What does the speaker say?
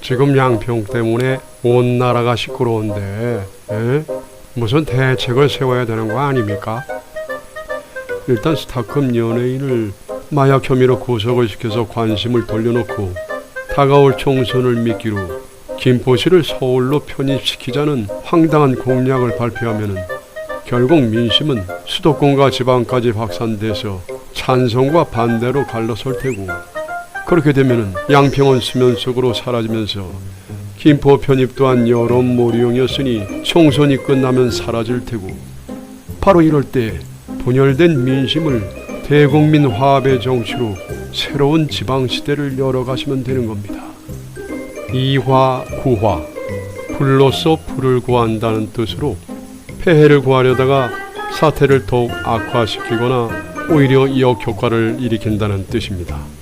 지금 양평 때문에 온 나라가 시끄러운데 에? 무슨 대책을 세워야 되는 거 아닙니까? 일단 스타급 연예인을 마약 혐의로 구속을 시켜서 관심을 돌려놓고 다가올 총선을 미끼로 김포시를 서울로 편입시키자는 황당한 공약을 발표하면은 결국 민심은 수도권과 지방까지 확산돼서 찬성과 반대로 갈라설 테고 그렇게 되면은 양평은 수면 속으로 사라지면서 김포 편입 또한 여론몰이용이었으니 총선이 끝나면 사라질 테고 바로 이럴 때 분열된 민심을 대국민 화합의 정치로 새로운 지방 시대를 열어가시면 되는 겁니다. 이화 구화 불로써 불을 구한다는 뜻으로 폐해를 구하려다가 사태를 더욱 악화시키거나 오히려 역효과를 일으킨다는 뜻입니다.